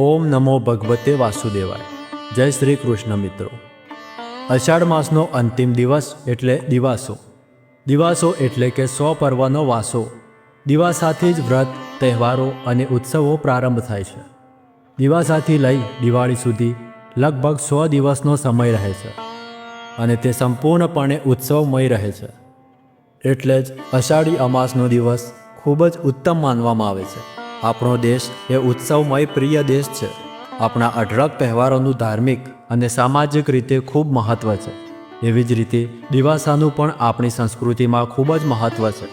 ઓમ નમો ભગવતે વાસુદેવાય. જય શ્રી કૃષ્ણ મિત્રો. અષાઢ માસનો અંતિમ દિવસ એટલે દિવાસો. દિવાસો એટલે કે સો પર્વનો વાસો. દિવાસાથી જ વ્રત, તહેવારો અને ઉત્સવો પ્રારંભ થાય છે. દિવાસાથી લઈ દિવાળી સુધી લગભગ સો દિવસનો સમય રહે છે. અને તે સંપૂર્ણપણે ઉત્સવમય રહે છે. એટલે જ અષાઢી અમાસનો દિવસ ખૂબ જ ઉત્તમ માનવામાં આવે છે. આપણો દેશ એ ઉત્સવમય પ્રિય દેશ છે. આપણા અઢળક તહેવારોનું ધાર્મિક અને સામાજિક રીતે ખૂબ મહત્ત્વ છે. એવી જ રીતે દિવાસાનું પણ આપણી સંસ્કૃતિમાં ખૂબ જ મહત્ત્વ છે.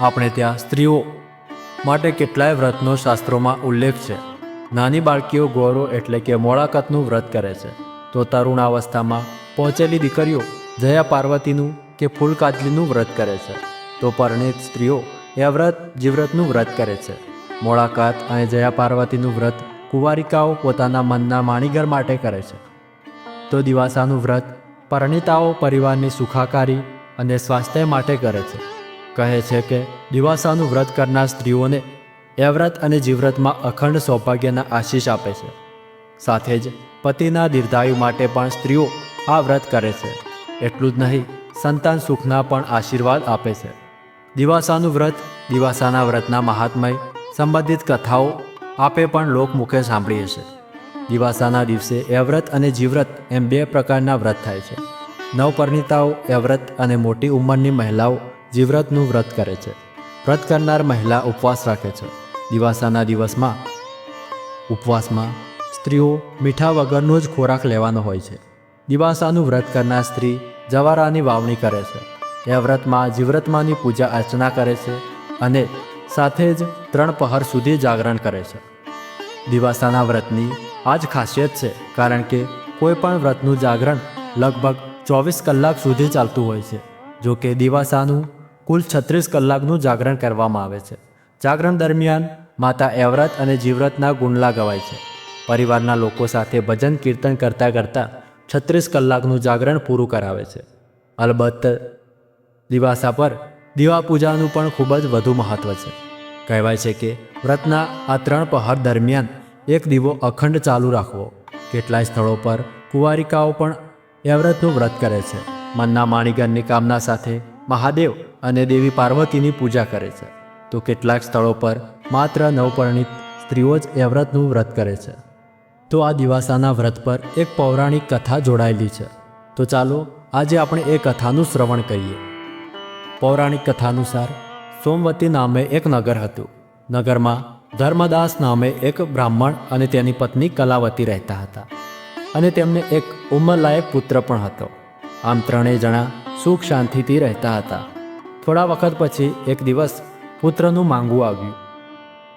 આપણે ત્યાં સ્ત્રીઓ માટે કેટલાય વ્રતનો શાસ્ત્રોમાં ઉલ્લેખ છે. નાની બાળકીઓ ગૌરો એટલે કે મોળાકતનું વ્રત કરે છે. તો તરુણાવસ્થામાં પહોંચેલી દીકરીઓ જયા પાર્વતીનું કે ફૂલકાજલીનું વ્રત કરે છે. તો પરણિત સ્ત્રીઓ એ વ્રત જીવ્રતનું વ્રત કરે છે. મોળાકાત અને જયા પાર્વતીનું વ્રત કુંવારિકાઓ પોતાના મનના માણીગર માટે કરે છે. તો દિવાસાનું વ્રત પરણિતાઓ પરિવારની સુખાકારી અને સ્વાસ્થ્ય માટે કરે છે. કહે છે કે દિવાસાનું વ્રત કરનાર સ્ત્રીઓને એ વ્રત અને જીવ્રતમાં અખંડ સૌભાગ્યના આશીષ આપે છે. સાથે જ પતિના દીર્ઘાયુ માટે પણ સ્ત્રીઓ આ વ્રત કરે છે. એટલું જ નહીં, સંતાન સુખના પણ આશીર્વાદ આપે છે. દિવાસાનું વ્રત દિવાસાના વ્રતના મહાત્મય સંબંધિત કથાઓ આપે પણ લોકમુખે સાંભળી હશે દિવાસાના દિવસે એવ્રત અને જીવ્રત એમ બે પ્રકારના વ્રત થાય છે. નવપરિણીતાઓ એવ્રત અને મોટી ઉંમરની મહિલાઓ જીવ્રતનું વ્રત કરે છે. વ્રત કરનાર મહિલા ઉપવાસ રાખે છે. દિવાસાના દિવસમાં ઉપવાસમાં સ્ત્રીઓ મીઠા વગરનો જ ખોરાક લેવાનો હોય છે. દિવાસાનું વ્રત કરનાર સ્ત્રી જવારાની વાવણી કરે છે. એ વ્રતમાં જીવ્રતમાની પૂજા અર્ચના કરે છે અને સાથે જ ત્રણ પહર સુધી જાગરણ કરે છે. દિવાસાના વ્રતની આ જ ખાસિયત છે, કારણ કે કોઈ પણ વ્રતનું જાગરણ લગભગ ચોવીસ કલાક સુધી ચાલતું હોય છે, જો કે દિવાસાનું કુલ છત્રીસ કલાકનું જાગરણ કરવામાં આવે છે. જાગરણ દરમિયાન માતા એવ્રત અને જીવ્રતના ગુણલા ગવાય છે. પરિવારના લોકો સાથે ભજન કીર્તન કરતાં કરતાં છત્રીસ કલાકનું જાગરણ પૂરું કરાવે છે. અલબત્ત દિવાસા પર દીવા પૂજાનું પણ ખૂબ જ વધુ મહત્ત્વ છે. કહેવાય છે કે, વ્રતના આ ત્રણ પહર દરમિયાન એક દીવો અખંડ ચાલુ રાખવો. કેટલાય સ્થળો પર કુંવારિકાઓ પણ એ વ્રતનું વ્રત કરે છે. મનના માણીગરની કામના સાથે મહાદેવ અને દેવી પાર્વતીની પૂજા કરે છે. તો કેટલાક સ્થળો પર માત્ર નવપરિણીત સ્ત્રીઓ જ એ વ્રતનું વ્રત કરે છે. તો આ દિવાસાના વ્રત પર એક પૌરાણિક કથા જોડાયેલી છે. તો ચાલો આજે આપણે એ કથાનું શ્રવણ કરીએ. પૌરાણિક કથા અનુસાર સોમવતી નામે એક નગર હતું. નગરમાં ધર્મદાસ નામે એક બ્રાહ્મણ અને તેની પત્ની કલાવતી રહેતા હતા અને તેમને એક ઉંમરલાયક પુત્ર પણ હતો. આમ ત્રણેય જણા સુખ શાંતિથી રહેતા હતા. થોડા વખત પછી એક દિવસ પુત્રનું માંગવું આવ્યું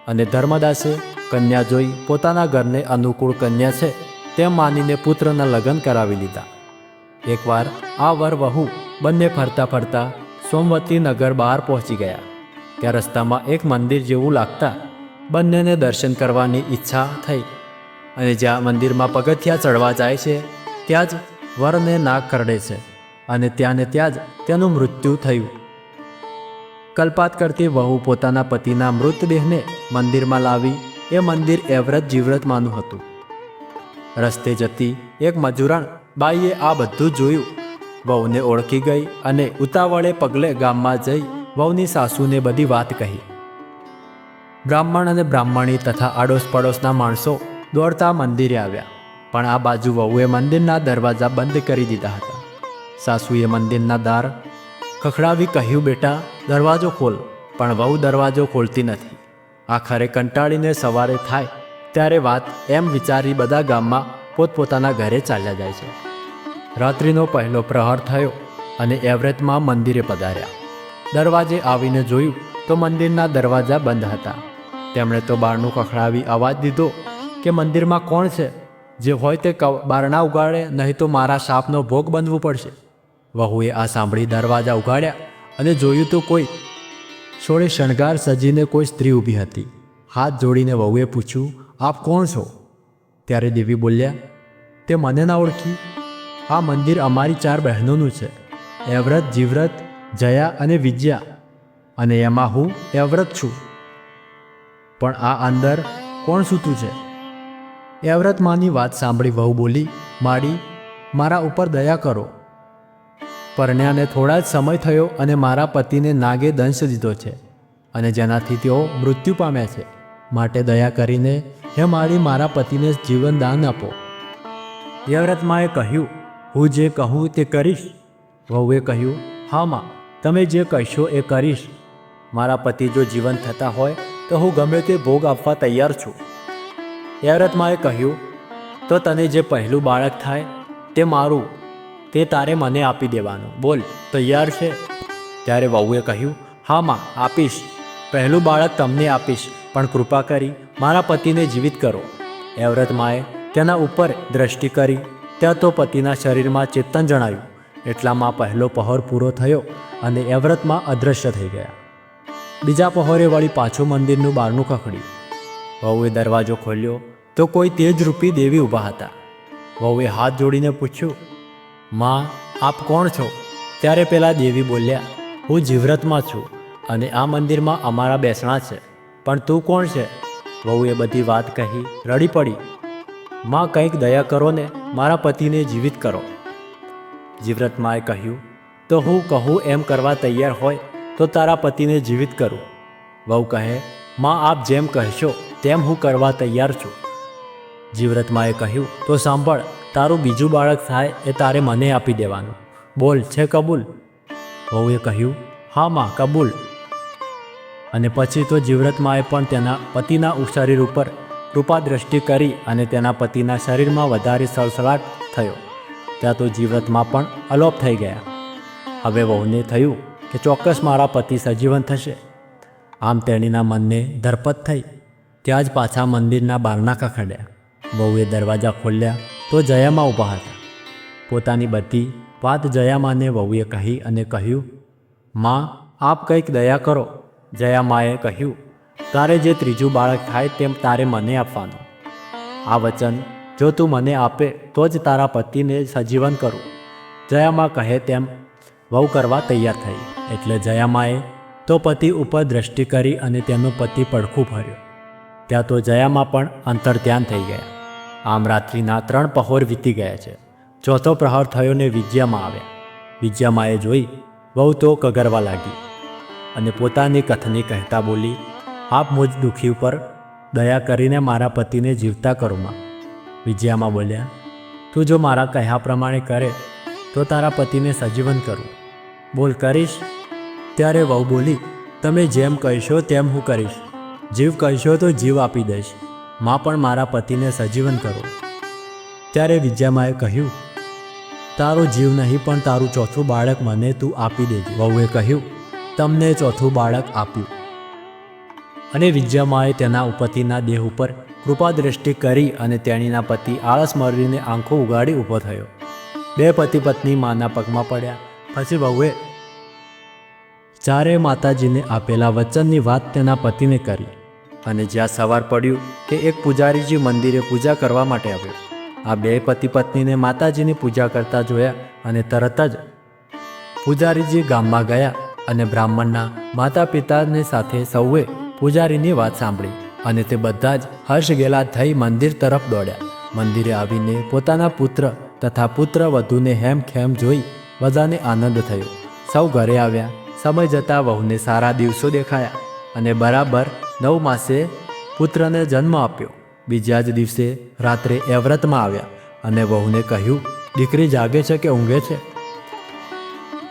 અને ધર્મદાસે કન્યા જોઈ પોતાના ઘરને અનુકૂળ કન્યા છે તેમ માનીને પુત્રના લગ્ન કરાવી લીધા. એકવાર આ વર વહુ બંને ફરતા ફરતા સોમવતી નગર બહાર પહોંચી ગયા. ત્યાં રસ્તામાં એક મંદિર જેવું લાગતા બંનેને દર્શન કરવાની ઈચ્છા થઈ અને જ્યાં મંદિરમાં પગથિયા ચડવા જાય છે, ત્યાં જ વરને નાક કરડે છે અને ત્યાં ને ત્યાં જ તેનું મૃત્યુ થયું. કલ્પાત કરતી વહુ પોતાના પતિના મૃતદેહને મંદિરમાં લાવી એ મંદિર એવ્રત જીવ્રતમાંનું હતું. રસ્તે જતી એક મજૂરાણ બાઈએ આ બધું જોયું વહુને ઓળખી ગઈ અને ઉતાવળે પગલે ગામમાં જઈ વહુની સાસુને બધી વાત કહી. બ્રાહ્મણ અને બ્રાહ્મણી તથા આડોશ પડોશના માણસો દોડતા મંદિરે આવ્યા, પણ આ બાજુ વહુએ મંદિરના દરવાજા બંધ કરી દીધા હતા. સાસુએ મંદિરના દાર ખખડાવી કહ્યું, બેટા, દરવાજો ખોલ. પણ વહુ દરવાજો ખોલતી નથી. આખરે કંટાળીને સવારે થાય ત્યારે વાત એમ વિચારી બધા ગામમાં પોતપોતાના ઘરે ચાલ્યા જાય છે. રાત્રિનો પહેલો પ્રહાર થયો અને એવરેતમાં મંદિરે પધાર્યા. દરવાજે આવીને જોયું તો મંદિરના દરવાજા બંધ હતા. તેમણે તો બારણું કખડાવી અવાજ દીધો કે મંદિરમાં કોણ છે? જે હોય તે બારણા ઉગાડે, નહીં તો મારા સાપનો ભોગ બનવું પડશે. વહુએ આ સાંભળી દરવાજા ઉગાડ્યા અને જોયું તો કોઈ સોળે શણગાર સજીને કોઈ સ્ત્રી ઊભી હતી. હાથ જોડીને વહુએ પૂછ્યું, આપ કોણ છો? ત્યારે દેવી બોલ્યા, તે મને ના ઓળખી. આ મંદિર અમારી ચાર બહેનોનું છે. એવ્રત જીવ્રત, જયા અને વિજયા. અને એમાં હું એવ્રત છું. પણ આ અંદર કોણ સૂતું છે? એવ્રતમાની વાત સાંભળી વહુ બોલી, માડી, મારા ઉપર દયા કરો. પરણ્યાને થોડા જ સમય થયો અને મારા પતિને નાગે દંશ દીધો છે અને જેનાથી તેઓ મૃત્યુ પામ્યા છે. માટે દયા કરીને, હે મારી મારા પતિને જીવન દાન આપો. યવ્રતમાએ કહ્યું હું જે કહું તે કરીશ. વહુએ કહ્યું, હા માં, તમે જે કહેશો એ કરીશ. મારા પતિ જો જીવન થતા હોય તો હું ગમે તે ભોગ આપવા તૈયાર છું. યવ્રતમાએ કહ્યું, તો તને જે પહેલું બાળક થાય તે મારું, તે તારે મને આપી દેવાનું. બોલ, તૈયાર છે? ત્યારે વહુએ કહ્યું, હા માં, આપીશ. પહેલું બાળક તમને આપીશ, પણ કૃપા કરી મારા પતિને જીવિત કરો. એવ્રતમાએ તેના ઉપર દ્રષ્ટિ કરી ત્યાં તો પતિના શરીરમાં ચેતન જણાયું. એટલામાં પહેલો પહોર પૂરો થયો અને એવ્રતમાં અદૃશ્ય થઈ ગયા. બીજા પહોરે વળી પાછું મંદિરનું બારણું ખખડ્યું. વહુએ દરવાજો ખોલ્યો તો કોઈ તેજરૂપી દેવી ઊભા હતા. વહુએ હાથ જોડીને પૂછ્યું, માં, આપ કોણ છો? ત્યારે પેલા દેવી બોલ્યા, હું જીવ્રતમાં છું અને આ મંદિરમાં અમારા બેસણા છે, પણ તું કોણ છે? વહુએ બધી વાત કહી રડી પડી. માં, કંઈક દયા કરો ને. મારા પતિને જીવિત કરો. જીવ્રતમાએ કહ્યું, તો હું કહું એમ કરવા તૈયાર હોય, તો તારા પતિને જીવિત કરું. વહુ કહે, માં, આપ જેમ કહેશો, તેમ હું કરવા તૈયાર છું. જીવ્રતમાએ કહ્યું, તો સાંભળ, તારું બીજું બાળક થાય એ તારે મને આપી દેવાનું. બોલ, છે કબૂલ? વહુએ કહ્યું, હા, માં, કબૂલ. અને પછી તો જીવ્રતમાએ પણ તેના પતિના શરીર ઉપર કૃપા દ્રષ્ટિ કરી અને તેના પતિના શરીરમાં વધારે સળસળાટ થયો. ત્યાં તો જીવતમાં પણ અલોપ થઈ ગયા. હવે વહુને થયું કે ચોક્કસ મારા પતિ સજીવન થશે. આમ તેણીના મનને ધરપત થઈ. ત્યાં જ પાછા મંદિરના બારણા ખખડ્યા વહુએ દરવાજા ખોલ્યા તો જયામાં ઊભા હતા. પોતાની બધી વાત જયામાને વહુએ કહી અને કહ્યું, માં, આપ કંઈક દયા કરો. જયામાએ કહ્યું તારે જે ત્રીજું બાળક થાય તેમ તારે મને આપવાનું. આ વચન જો તું મને આપે તો જ તારા પતિને સજીવન કરું. જયામાં કહે તેમ, વહુ કરવા તૈયાર થઈ. એટલે જયામાએ તો પતિ ઉપર દ્રષ્ટિ કરી અને તેનું પતિ પડખું ભર્યો. ત્યાં તો જયામાં પણ અંતર ધ્યાન થઈ ગયા. આમ રાત્રિના ત્રણ પહોર વીતી ગયા છે. ચોથો પ્રહાર થયો ને વિજયામાં આવ્યા. વિજયામાએ જોઈ વહુ તો કગરવા લાગી અને પોતાની કથની કહેતા બોલી આપ મુજ દુઃખી ઉપર દયા કરીને મારા પતિને જીવતા કરો માં વિજયામાં બોલ્યા, તું જો મારા કહ્યા પ્રમાણે કરે, તો તારા પતિને સજીવન કરું. બોલ, કરીશ? ત્યારે વહુ બોલી, તમે જેમ કહેશો તેમ હું કરીશ. જીવ કહેશો તો જીવ આપી દઈશ. માં પણ મારા પતિને સજીવન કરો. ત્યારે વિજયામાએ કહ્યું, તારો જીવ નહીં પણ તારું ચોથું બાળક મને તું આપી દેજે. વહુએ કહ્યું, તમને ચોથું બાળક આપ્યું. અને વિજયામાએ તેના પતિના દેહ ઉપર કૃપા દ્રષ્ટિ કરી અને તેણીના પતિ આળસ મરીને આંખો ઉગાડી ઊભો થયો. બે પતિ પત્ની માના પગમાં પડ્યા. પછી વહુએ ચારે માતાજીને આપેલા વચનની વાત તેના પતિને કરી અને જ્યાં સવાર પડ્યું કે એક પૂજારીજી મંદિરે પૂજા કરવા માટે આવ્યો. આ બે પતિ પત્નીને માતાજીની પૂજા કરતા જોયા અને તરત જ પૂજારીજી ગામમાં ગયા અને બ્રાહ્મણના માતા પિતાને સાથે સૌએ પૂજારીની વાત સાંભળી અને તે બધા જ હર્ષ ગેલા થઈ મંદિર તરફ દોડ્યા. મંદિરે આવીને પોતાના પુત્ર તથા પુત્ર વધુને હેમ ખેમ જોઈ બધાને આનંદ થયો. સૌ ઘરે આવ્યા. સમય જતાં વહુને સારા દિવસો દેખાયા અને બરાબર નવ માસે પુત્રને જન્મ આપ્યો. બીજા જ દિવસે રાત્રે એવ્રતમાં આવ્યા અને વહુને કહ્યું, દીકરી જાગે છે કે ઊંઘે છે?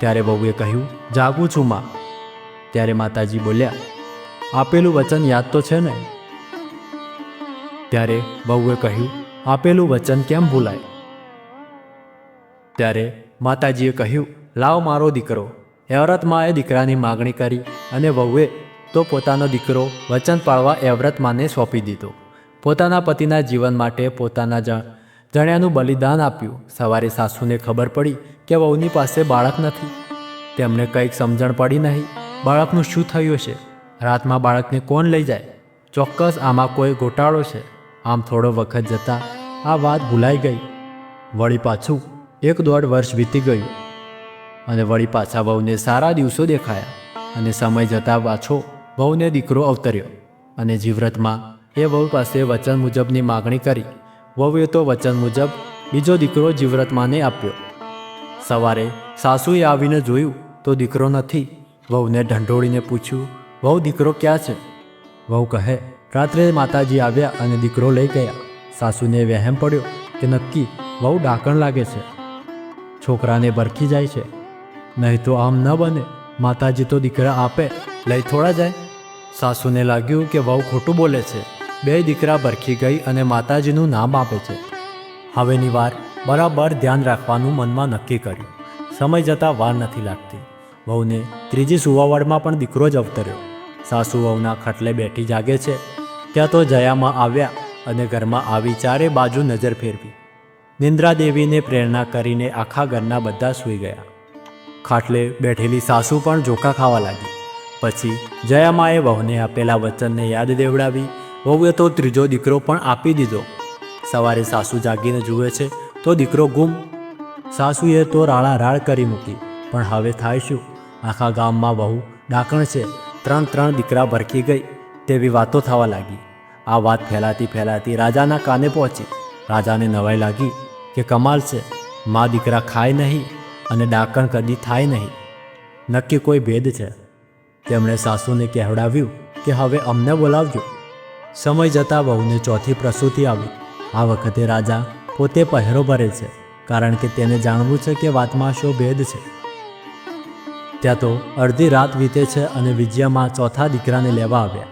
ત્યારે વહુએ કહ્યું, જાગું છું, માં. ત્યારે માતાજી બોલ્યા આપેલું વચન યાદ તો છે ને? ત્યારે વહુએ કહ્યું, આપેલું વચન કેમ ભૂલાય? ત્યારે માતાજીએ કહ્યું, લાવ મારો દીકરો. એવ્રતમાએ દીકરાની માગણી કરી અને વહુએ તો પોતાનો દીકરો વચન પાળવા એવ્રતમાને સોંપી દીધો. પોતાના પતિના જીવન માટે પોતાના જણ જણ્યાનું બલિદાન આપ્યું. સવારે સાસુને ખબર પડી કે વહુની પાસે બાળક નથી. તેમને કંઈક સમજણ પડી નહીં. બાળકનું શું થયું છે રાતમાં બાળકને કોણ લઈ જાય? ચોક્કસ આમાં કોઈ ગોટાળો છે. આમ થોડો વખત જતાં આ વાત ભૂલાઈ ગઈ. વળી પાછું એક દોઢ વર્ષ વીતી ગયું અને વળી પાછા વહુને સારા દિવસો દેખાયા અને સમય જતાં પાછો વહુને દીકરો અવતર્યો અને જીવ્રતમાં એ વહુ પાસે વચન મુજબની માગણી કરી. વહુએ તો વચન મુજબ બીજો દીકરો જીવ્રતમાને આપ્યો. સવારે સાસુએ આવીને જોયું તો દીકરો નથી. વહુને ઢંઢોળીને પૂછ્યું વહુ દીકરો ક્યાં છે? વહુ કહે, રાત્રે માતાજી આવ્યા અને દીકરો લઈ ગયા. સાસુને વહેમ પડ્યો કે નક્કી વહુ ડાકણ લાગે છે. છોકરાને બરખી જાય છે. નહીં તો આમ ન બને. માતાજી તો દીકરા આપે. લઈ થોડા જાય. સાસુને લાગ્યું કે વહુ ખોટું બોલે છે. બે દીકરા બરખી ગઈ અને માતાજીનું નામ આપે છે. હવેની વાર બરાબર ધ્યાન રાખવાનું મનમાં નક્કી કર્યું. સમય જતાં વાર નથી લાગતી. વહુને ત્રીજી સુવાવડમાં પણ દીકરો જ અવતર્યો. સાસુ વહુના ખટલે બેઠી જાગે છે. ત્યાં તો જયામાં આવ્યા અને ઘરમાં આવી ચારે બાજુ નજર ફેરવી. નિંદ્રા દેવીને પ્રેરણા કરીને આખા ઘરના બધા સૂઈ ગયા. ખાટલે બેઠેલી સાસુ પણ જોખા ખાવા લાગી. પછી જયામાએ વહુને આપેલા વચનને યાદ દેવડાવી. વહુએ તો ત્રીજો દીકરો પણ આપી દીધો. સવારે સાસુ જાગીને જુએ છે, તો દીકરો ગુમ. સાસુએ તો રાળા રાળ કરી મૂકી, પણ હવે થાય શું? આખા ગામમાં વહુ ડાકણ છે. ત્રણ ત્રણ દીકરા ભરખી ગઈ. તેવી વાતો થવા લાગી. આ વાત ફેલાતી ફેલાતી રાજાના કાને પહોંચી. રાજાને નવાઈ લાગી કે કમાલ છે. મા દીકરા ખાય નહીં અને ડાકણ કદી થાય નહીં. નક્કી કોઈ ભેદ છે? તેમણે સાસુને કહેવડાવ્યું કે હવે અમને બોલાવજો. સમય જતાં વહુને ચોથી પ્રસૂતિ આવી. આ વખતે રાજા પોતે પહેરો ભરે છે, કારણ કે તેને જાણવું છે કે વાતમાં શો ભેદ છે. ત્યાં તો અડધી રાત વીતે છે અને વિજયામાં ચોથા દીકરાને લેવા આવ્યા.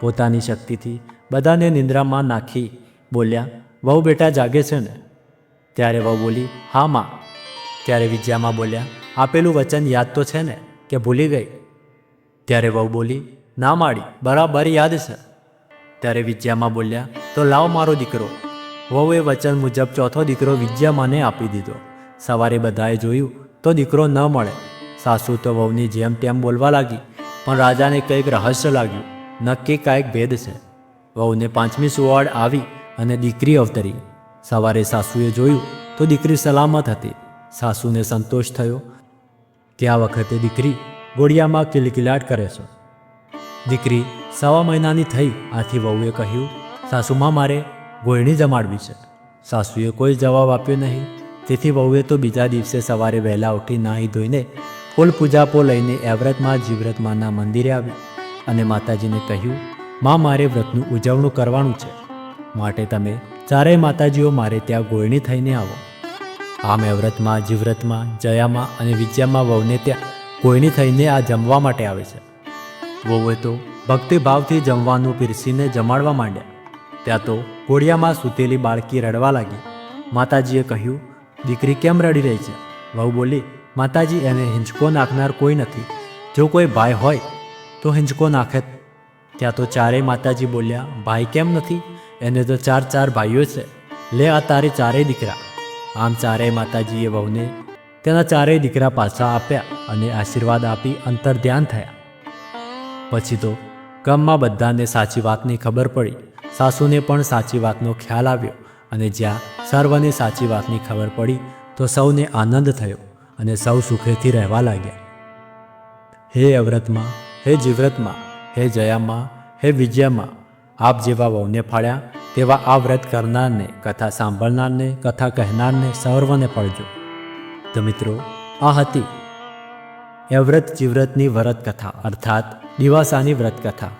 પોતાની શક્તિથી બધાને નિંદ્રામાં નાખી બોલ્યા, વહુ બેટા જાગે છે ને? ત્યારે વહુ બોલી, હા, માં. ત્યારે વિજયામાં બોલ્યા, આપેલું વચન યાદ તો છે ને કે ભૂલી ગઈ? ત્યારે વહુ બોલી, ના, માડી, બરાબર યાદ છે. ત્યારે વિજયામાં બોલ્યા, તો લાવ મારો દીકરો. વહુએ વચન મુજબ ચોથો દીકરો વિજયામાને આપી દીધો. સવારે બધાએ જોયું તો દીકરો ન મળે. સાસુ તો વહુની જેમ તેમ બોલવા લાગી, પણ રાજાને કંઈક રહસ્ય લાગ્યું. નક્કી કાંઈક ભેદ છે. વહુને પાંચમી સુવાડ આવી અને દીકરી અવતરી. સવારે સાસુએ જોયું તો દીકરી સલામત હતી. સાસુને સંતોષ થયો કે આ વખતે દીકરી ગોળિયામાં કિલકિલાટ કરે છે. દીકરી સવા મહિનાની થઈ, આથી વહુએ કહ્યું, સાસુમાં મારે ગોળણી જમાડવી છે. સાસુએ કોઈ જવાબ આપ્યો નહીં. તેથી વહુએ તો બીજા દિવસે સવારે વહેલા ઉઠી નાહી ધોઈને ફૂલ પૂજાપો લઈને એવ્રતમાં જીવ્રતમાના મંદિરે આવી અને માતાજીને કહ્યું, માં, મારે વ્રતનું ઉજવણું કરવાનું છે. માટે તમે ચારેય માતાજીઓ મારે ત્યાં ગોળણી થઈને આવો. આમ એવ્રતમાં જીવ્રતમાં, જયામાં અને વિજયામાં વહુને ત્યાં ગોળણી થઈને આ જમવા માટે આવે છે. વહુએ તો ભક્તિભાવથી જમવાનું પીરસીને જમાડવા માંડ્યા. ત્યાં તો કોડિયામાં સૂતેલી બાળકી રડવા લાગી. માતાજીએ કહ્યું, દીકરી કેમ રડી રહી છે? વહુ બોલી માતાજી એને હિંચકો નાખનાર કોઈ નથી. જો કોઈ ભાઈ હોય, તો હિંચકો નાખે ત્યાં તો ચારેય માતાજી બોલ્યા, ભાઈ કેમ નથી? એને તો ચાર ચાર ભાઈઓ છે. લે આ તારે ચારેય દીકરા. આમ ચારેય માતાજીએ વહુને તેના ચારેય દીકરા પાછા આપ્યા અને આશીર્વાદ આપી અંતર ધ્યાન થયા. પછી તો ગામમાં બધાને સાચી વાતની ખબર પડી. સાસુને પણ સાચી વાતનો ખ્યાલ આવ્યો અને જ્યાં સર્વને સાચી વાતની ખબર પડી, તો સૌને આનંદ થયો. અને સૌ સુખેથી રહેવા લાગ્યા. હે અવ્રતમાં, હે જીવ્રતમાં, હે જયામાં, હે વિજયામાં, આપ જેવા વહુને ફાળ્યા, તેવા આ વ્રત કરનારને, કથા સાંભળનારને, કથા કહેનારને સર્વને પડજો તો મિત્રો, આ હતી એવ્રત જીવ્રતની વ્રત કથા, અર્થાત દિવાસાની વ્રત કથા.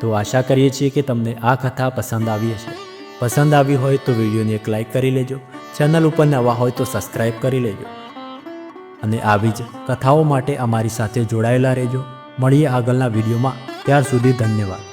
તો આશા કરીએ છીએ કે તમને આ કથા પસંદ આવી હશે. પસંદ આવી હોય તો વિડીયોને એક લાઇક કરી લેજો. ચેનલ ઉપર નવા હોય તો સબસ્ક્રાઈબ કરી લેજો. અને આવી જ કથાઓ માટે અમારી સાથે જોડાયેલા રહેજો. મળીએ આગળના વિડીયોમાં. ત્યાર સુધી ધન્યવાદ.